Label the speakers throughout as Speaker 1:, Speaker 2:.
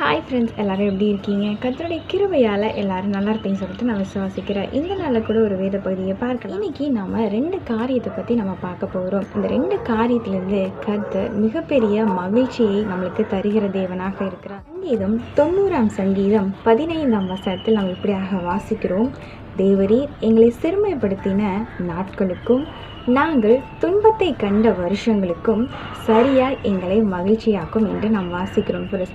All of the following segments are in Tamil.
Speaker 1: 他 ஹாய் ஃப்ரெண்ட்ஸ் எல்லோரும் எப்படி இருக்கீங்க? கத்தருடைய கிருபையால் எல்லாரும் நல்லா இருப்பீங்கன்னு சொல்லிட்டு நான் விசுவாசிக்கிறேன். இந்த நாளில் கூட ஒரு வேத பகுதியை பார்க்கலாம். இன்னைக்கு நம்ம ரெண்டு காரியத்தை பற்றி நம்ம பார்க்க போகிறோம் இந்த ரெண்டு காரியத்திலேருந்து கத்து மிகப்பெரிய மகிழ்ச்சியை நம்மளுக்கு தருகிற தேவனாக இருக்கிறார். சங்கீதம் தொண்ணூறாம் சங்கீதம் பதினைந்தாம் வசத்தில் நம்ம இப்படியாக வாசிக்கிறோம். தேவரீர் எங்களை சிறுமைப்படுத்தின நாட்களுக்கும் நாங்கள் துன்பத்தை கண்ட வருஷங்களுக்கும் சரியாய் எங்களை மகிழ்ச்சியாக்கும் என்று நாம் வாசிக்கிறோம் புரஸ்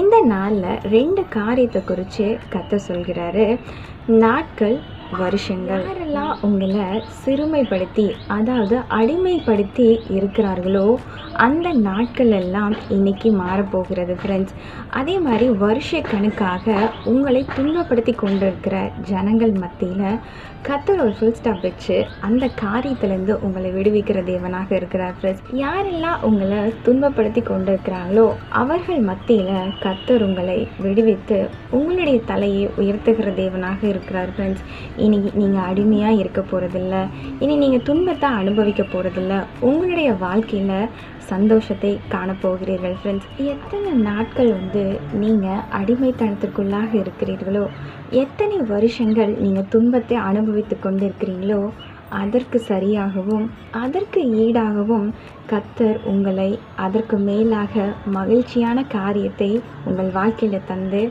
Speaker 1: இந்த நாளில் ரெண்டு காரியத்தை குறித்து கத்த சொல்கிறாரு. நாட்கள் வருஷங்கள் யாரெல்லாம் உங்களை சிறுமைப்படுத்தி அதாவது அடிமைப்படுத்தி இருக்கிறார்களோ அந்த நாட்கள் எல்லாம் இன்னைக்கு மாறப்போகிறது ஃப்ரெண்ட்ஸ் அதே மாதிரி வருஷ கணக்காக உங்களை துன்பப்படுத்தி கொண்டிருக்கிற ஜனங்கள் மத்தியில் கத்தர் ஒரு ஃபுல் ஸ்டாப் வச்சு அந்த காரியத்திலேருந்து உங்களை விடுவிக்கிற தேவனாக இருக்கிறார் ஃப்ரெண்ட்ஸ் யாரெல்லாம் உங்களை துன்பப்படுத்தி கொண்டிருக்கிறாங்களோ அவர்கள் மத்தியில் கத்தர் உங்களை விடுவித்து உங்களுடைய தலையை உயர்த்துகிற தேவனாக இருக்கிறார் ஃப்ரெண்ட்ஸ் இனி நீங்கள் அடிமையாக இருக்க போகிறதில்ல இனி நீங்கள் துன்பத்தை அனுபவிக்க போகிறதில்ல உங்களுடைய வாழ்க்கையில் சந்தோஷத்தை காணப்போகிறீர்கள் ஃப்ரெண்ட்ஸ் எத்தனை நாட்கள் வந்து நீங்கள் அடிமைத்தனத்திற்குள்ளாக இருக்கிறீர்களோ எத்தனை வருஷங்கள் நீங்கள் துன்பத்தை அனுபவித்து கொண்டிருக்கிறீங்களோ அதற்கு சரியாகவும் அதற்கு ஈடாகவும் கத்தர் உங்களை அதற்கு மேலாக மகிழ்ச்சியான காரியத்தை உங்கள் வாழ்க்கையில் தந்து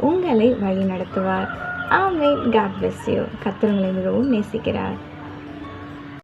Speaker 1: உங்களை வழி நடத்துவார் ஆமே காட் பிளஸ் யூ கத்தர் உங்களை மிகவும் நேசிக்கிறார்.